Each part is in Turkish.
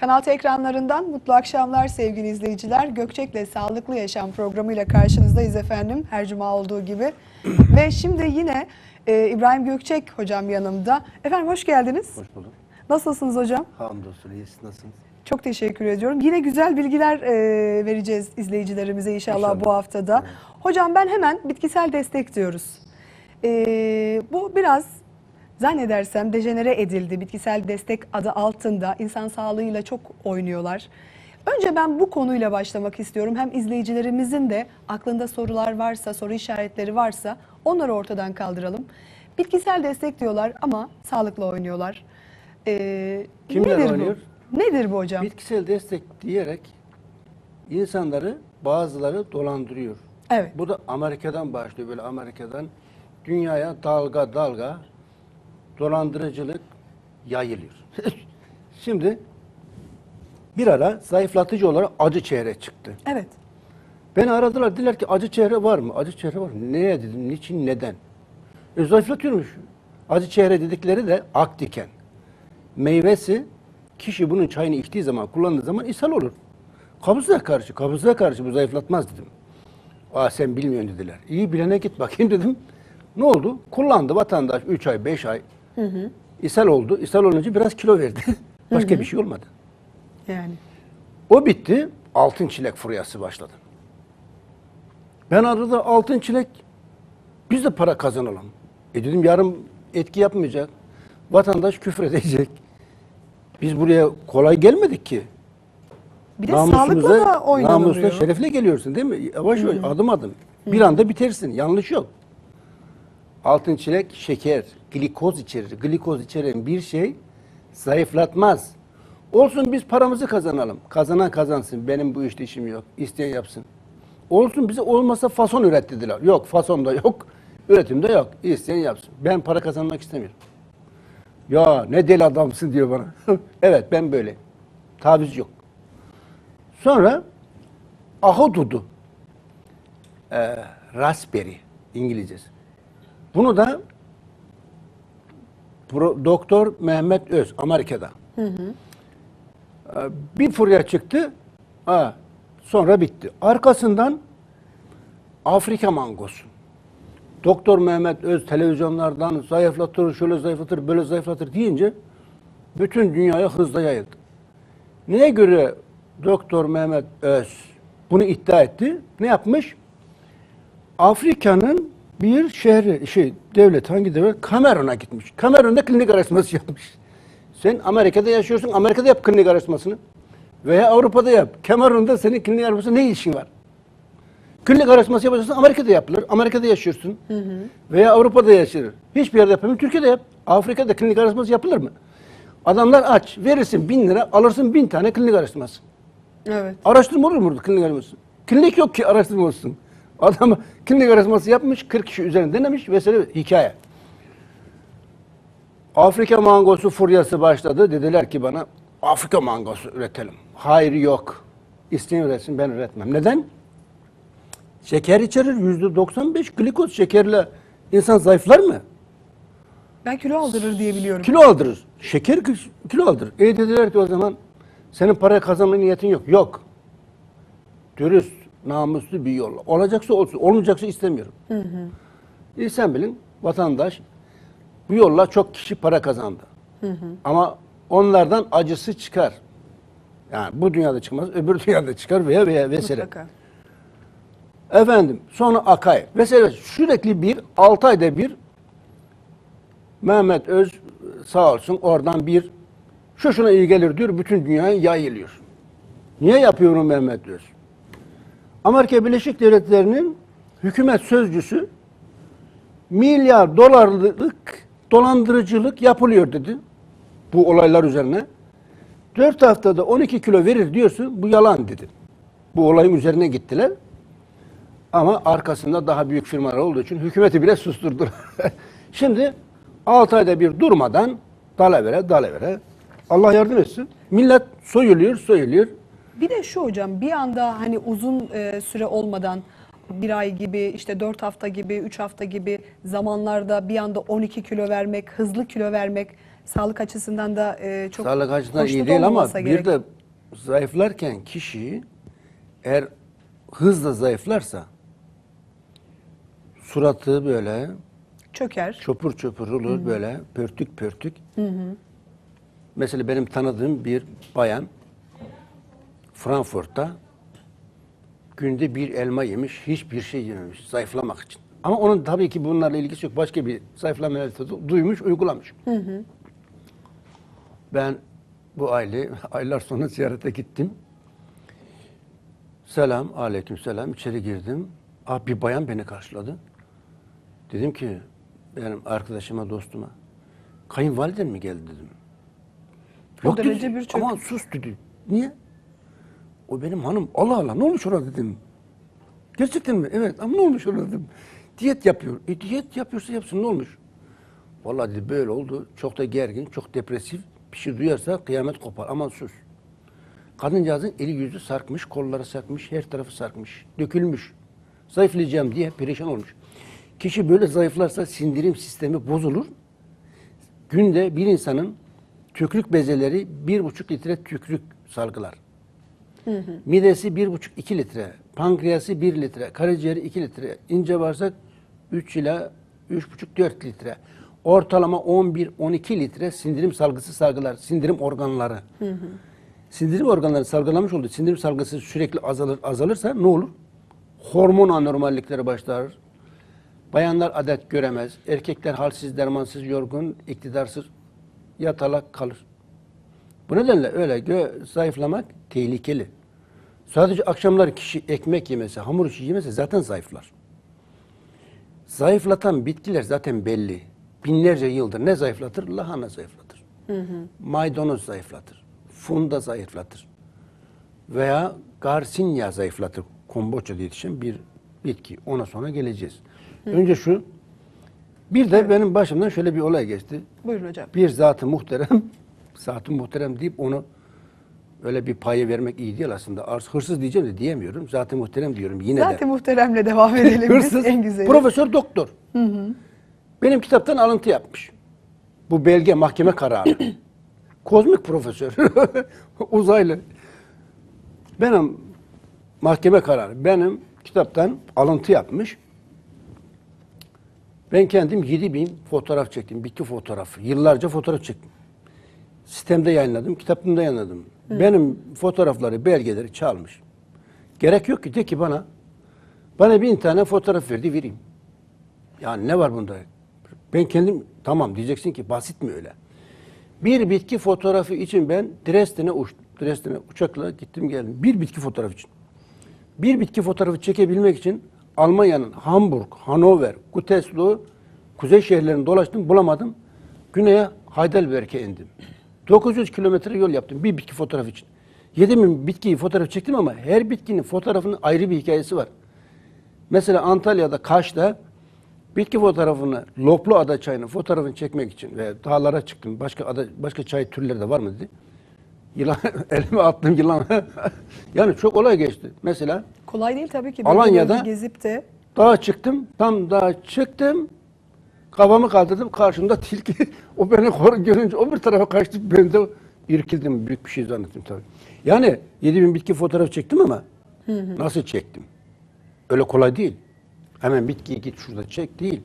Kanal T ekranlarından mutlu akşamlar sevgili izleyiciler. Gökçek'le Sağlıklı Yaşam programıyla karşınızdayız efendim her cuma olduğu gibi. Ve şimdi yine e, İbrahim Gökçek hocam yanımda. Efendim hoş geldiniz. Hoş bulduk. Nasılsınız hocam? Hamdolsun iyiyiz. Nasılsınız? Çok teşekkür ediyorum. Yine güzel bilgiler e, vereceğiz izleyicilerimize inşallah, İnşallah. bu haftada. Hocam ben hemen bitkisel destek diyoruz. E, bu biraz zannedersem dejenere edildi. Bitkisel destek adı altında insan sağlığıyla çok oynuyorlar. Önce ben bu konuyla başlamak istiyorum. Hem izleyicilerimizin de aklında sorular varsa, soru işaretleri varsa onları ortadan kaldıralım. Bitkisel destek diyorlar ama sağlıkla oynuyorlar. E, Kimler nedir bu? oynuyor? Nedir bu hocam? Bitkisel destek diyerek insanları bazıları dolandırıyor. Evet. Bu da Amerika'dan başlıyor böyle Amerika'dan dünyaya dalga dalga dolandırıcılık yayılıyor. Şimdi bir ara zayıflatıcı olarak acı çehre çıktı. Evet. Beni aradılar dediler ki acı çehre var mı? Acı çehre var. Neye dedim? Niçin? Neden? E, zayıflatıyormuş. Acı çehre dedikleri de ak diken. Meyvesi kişi bunun çayını içtiği zaman, kullandığı zaman ishal olur. Kabızlığa karşı, kabızlığa karşı bu zayıflatmaz dedim. Aa sen bilmiyorsun dediler. İyi bilene git bakayım dedim. Ne oldu? Kullandı vatandaş 3 ay, 5 ay. İshal oldu. İshal olunca biraz kilo verdi. Başka bir şey olmadı. Yani. O bitti. Altın çilek furyası başladı. Ben arada altın çilek biz de para kazanalım. E dedim yarın etki yapmayacak. Vatandaş küfür edecek. Biz buraya kolay gelmedik ki. Bir de sağlıkla da oynanılıyor. namusla şerefle geliyorsun değil mi? Yavaş yavaş adım adım. Bir anda bitersin. Yanlış yok. Altın çilek şeker, glikoz içerir. Glikoz içeren bir şey zayıflatmaz. Olsun biz paramızı kazanalım. Kazanan kazansın. Benim bu işte işim yok. İsteyen yapsın. Olsun bize olmasa fason üret. Yok fason da yok. Üretim de yok. İsteyen yapsın. Ben para kazanmak istemiyorum. Ya ne deli adamsın diyor bana. evet ben böyle. Taviz yok. Sonra ahududu. Ee, raspberry İngilizcesi. Bunu da Pro- Doktor Mehmet Öz Amerika'da. Ee, Bir furya çıktı. Ha, sonra bitti. Arkasından Afrika mangosu. Doktor Mehmet Öz televizyonlardan zayıflatır, şöyle zayıflatır, böyle zayıflatır deyince bütün dünyaya hızla yayıldı. Neye göre Doktor Mehmet Öz bunu iddia etti? Ne yapmış? Afrika'nın bir şehri, şey devlet hangi devlet? Kamerun'a gitmiş. Kamerun'da klinik araştırması yapmış. Sen Amerika'da yaşıyorsun, Amerika'da yap klinik araştırmasını. Veya Avrupa'da yap. Kamerun'da senin klinik araştırması ne işin var? Klinik araştırması yapacaksın Amerika'da yapılır. Amerika'da yaşıyorsun. Veya Avrupa'da yaşıyor. Hiçbir yerde yapamıyorsun. Türkiye'de yap. Afrika'da klinik araştırması yapılır mı? Adamlar aç. Verirsin bin lira, alırsın bin tane klinik araştırması. Evet. Araştırma olur mu burada klinik araştırması? Klinik yok ki araştırma olsun. Adam klinik araştırması yapmış, 40 kişi üzerine denemiş vesaire hikaye. Afrika mangosu furyası başladı. Dediler ki bana Afrika mangosu üretelim. Hayır yok. İsteyen üretsin ben üretmem. Neden? Şeker içerir. Yüzde 95 glikoz şekerle insan zayıflar mı? Ben kilo aldırır diye biliyorum. Kilo aldırır. Şeker kilo aldırır. E dediler ki o zaman senin para kazanma niyetin yok. Yok. Dürüst, namuslu bir yol. Olacaksa olsun. Olmayacaksa istemiyorum. E sen bilin vatandaş bu yolla çok kişi para kazandı. Ama onlardan acısı çıkar. Yani bu dünyada çıkmaz, öbür dünyada çıkar veya veya vesaire. Mutlaka. Efendim sonra Akay. Mesela sürekli bir 6 ayda bir Mehmet Öz sağ olsun oradan bir şu şuna iyi gelir diyor bütün dünyaya yayılıyor. Niye yapıyorum Mehmet Öz? Amerika Birleşik Devletleri'nin hükümet sözcüsü milyar dolarlık dolandırıcılık yapılıyor dedi. Bu olaylar üzerine. 4 haftada 12 kilo verir diyorsun bu yalan dedi. Bu olayın üzerine gittiler. Ama arkasında daha büyük firmalar olduğu için hükümeti bile susturdular. Şimdi 6 ayda bir durmadan dalavere dalavere Allah yardım etsin. Millet soyuluyor soyuluyor. Bir de şu hocam bir anda hani uzun e, süre olmadan bir ay gibi işte 4 hafta gibi 3 hafta gibi zamanlarda bir anda 12 kilo vermek, hızlı kilo vermek Sağlık açısından da e, çok Sağlık açısından iyi değil ama olmaması bir gerek. de zayıflarken kişi eğer hızla zayıflarsa suratı böyle çöker. çopur çopur olur böyle pörtük pörtük. Mesela benim tanıdığım bir bayan Frankfurt'ta günde bir elma yemiş, hiçbir şey yememiş zayıflamak için. Ama onun tabii ki bunlarla ilgisi yok. Başka bir zayıflama metodu duymuş, uygulamış. Ben bu aile aylar sonra ziyarete gittim. Selam, aleyküm selam. İçeri girdim. Abi bir bayan beni karşıladı. Dedim ki benim arkadaşıma, dostuma kayınvaliden mi geldi dedim. O dedi. derece bir çök- Aman sus dedi. Niye? O benim hanım. Allah Allah ne olmuş ona dedim. Gerçekten mi? Evet ama ne olmuş ona dedim. Diyet yapıyor. E diyet yapıyorsa yapsın ne olmuş? Vallahi dedi böyle oldu. Çok da gergin, çok depresif. Bir şey duyarsa kıyamet kopar. Aman sus. Kadıncağızın eli yüzü sarkmış, kolları sarkmış, her tarafı sarkmış, dökülmüş. Zayıflayacağım diye perişan olmuş. Kişi böyle zayıflarsa sindirim sistemi bozulur. Günde bir insanın tükrük bezeleri bir buçuk litre tükrük salgılar. Midesi bir buçuk iki litre, pankreası bir litre, karaciğeri iki litre, ince bağırsak 3 ila üç buçuk dört litre. Ortalama 11-12 litre sindirim salgısı salgılar, sindirim organları. Sindirim organları salgılamış olduğu sindirim salgısı sürekli azalır azalırsa ne olur? Hormon anormallikleri başlar. Bayanlar adet göremez. Erkekler halsiz, dermansız, yorgun, iktidarsız yatalak kalır. Bu nedenle öyle zayıflamak tehlikeli. Sadece akşamlar kişi ekmek yemesi, hamur işi yemesi zaten zayıflar. Zayıflatan bitkiler zaten belli. Binlerce yıldır ne zayıflatır? Lahana zayıflatır. Maydanoz zayıflatır. Funda zayıflatır. Veya garsinya zayıflatır. Komboçya'da yetişen bir bitki. Ona sonra geleceğiz. Önce şu. Bir de benim başımdan şöyle bir olay geçti. Buyurun hocam. Bir zatı muhterem, zatı muhterem deyip onu öyle bir payı vermek iyi değil aslında. Arz hırsız diyeceğim de diyemiyorum. Zatı muhterem diyorum yine Zaten de. muhteremle devam edelim biz Hırsız, en güzeli. profesör doktor. Benim kitaptan alıntı yapmış. Bu belge mahkeme kararı. Kozmik profesör. Uzaylı. Benim mahkeme kararı. Benim kitaptan alıntı yapmış. Ben kendim 7000 fotoğraf çektim. Bitki fotoğrafı. Yıllarca fotoğraf çektim. Sistemde yayınladım, kitapımda yayınladım. Benim fotoğrafları, belgeleri çalmış. Gerek yok ki de ki bana bana bin tane fotoğraf verdi vereyim. Yani ne var bunda? Ben kendim tamam diyeceksin ki basit mi öyle? Bir bitki fotoğrafı için ben Dresden'e uçtum. Dresden'e uçakla gittim geldim. Bir bitki fotoğrafı için. Bir bitki fotoğrafı çekebilmek için Almanya'nın Hamburg, Hannover, Gütersloh, kuzey şehirlerini dolaştım bulamadım. Güney'e Heidelberg'e indim. 900 kilometre yol yaptım bir bitki fotoğrafı için. 7000 bitkiyi fotoğraf çektim ama her bitkinin fotoğrafının ayrı bir hikayesi var. Mesela Antalya'da Kaş'ta bitki fotoğrafını Loplu Ada çayının fotoğrafını çekmek için ve dağlara çıktım. Başka ada, başka çay türleri de var mı dedi. Yılan elime attım yılan. yani çok olay geçti. Mesela Kolay değil tabii ki. Alanya'da- gezip de dağa çıktım. Tam dağa çıktım. Kafamı kaldırdım. Karşımda tilki. o beni kor görünce o bir tarafa kaçtı. Ben de irkildim. Büyük bir şey zannettim tabii. Yani 7000 bitki fotoğraf çektim ama nasıl çektim? Öyle kolay değil. Hemen bitkiyi git şurada çek değil.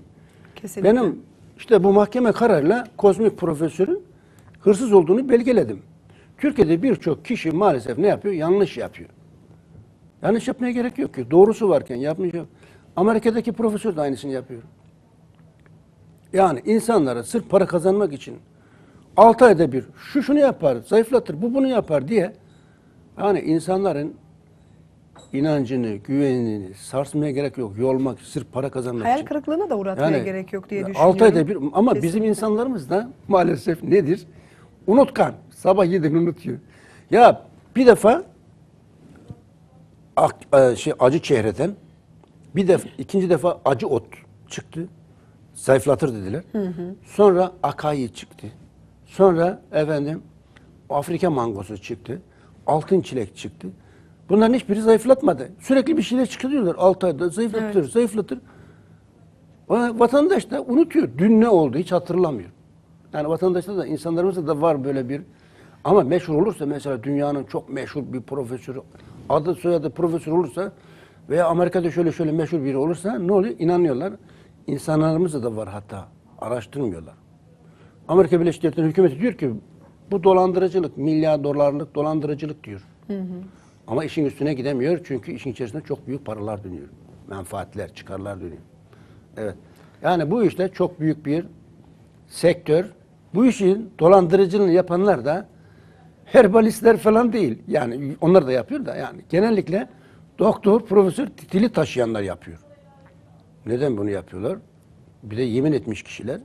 kesinlikle. Benim işte bu mahkeme kararıyla kozmik profesörün hırsız olduğunu belgeledim. Türkiye'de birçok kişi maalesef ne yapıyor? Yanlış yapıyor. Yanlış yapmaya gerek yok ki. Doğrusu varken yapmayacak. Amerika'daki profesör de aynısını yapıyor. Yani insanlara sırf para kazanmak için 6 ayda bir şu şunu yapar, zayıflatır, bu bunu yapar diye yani insanların inancını, güvenini sarsmaya gerek yok. Yolmak, sırf para kazanmak Hayal için. kırıklığına da uğratmaya gerek yok diye düşünüyorum. 6 ayda bir ama bizim Kesinlikle. insanlarımız da maalesef nedir? Unutkan. Sabah yediğini unutuyor. Ya bir defa ak- e, şey acı çehreden bir defa ikinci defa acı ot çıktı. Zayıflatır dediler. Sonra akayi çıktı. Sonra efendim Afrika mangosu çıktı. Altın çilek çıktı. Bunların hiçbiri zayıflatmadı. Sürekli bir şeyler çıkarıyorlar 6 ayda. Zayıflatır, zayıflatır. Ama Vatandaş da unutuyor. Dün ne oldu hiç hatırlamıyor. Yani vatandaşta da insanlarımızda da var böyle bir ama meşhur olursa mesela dünyanın çok meşhur bir profesörü adı soyadı profesör olursa veya Amerika'da şöyle şöyle meşhur biri olursa ne oluyor? İnanıyorlar. İnsanlarımızda da var hatta. Araştırmıyorlar. Amerika Birleşik Devletleri hükümeti diyor ki bu dolandırıcılık, milyar dolarlık dolandırıcılık diyor. Ama işin üstüne gidemiyor çünkü işin içerisinde çok büyük paralar dönüyor. Menfaatler, çıkarlar dönüyor. Evet. Yani bu işte çok büyük bir sektör. Bu işin dolandırıcılığını yapanlar da herbalistler falan değil. Yani onlar da yapıyor da yani genellikle doktor, profesör titili taşıyanlar yapıyor. Neden bunu yapıyorlar? Bir de yemin etmiş kişiler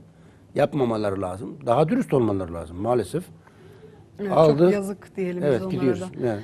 yapmamaları lazım. Daha dürüst olmaları lazım maalesef. Evet, Aldı. Çok yazık diyelim biz Evet onlara gidiyoruz. da. Yani.